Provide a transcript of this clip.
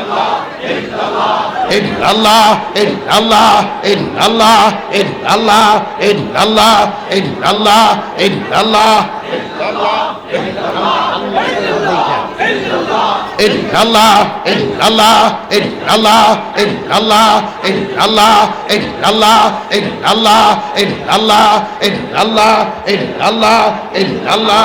إن الله إن الله إن الله إن الله إن الله إن الله إن الله إن الله إن الله إن الله إن الله إن الله إن الله إن الله إن الله إن الله إن الله إن الله إن الله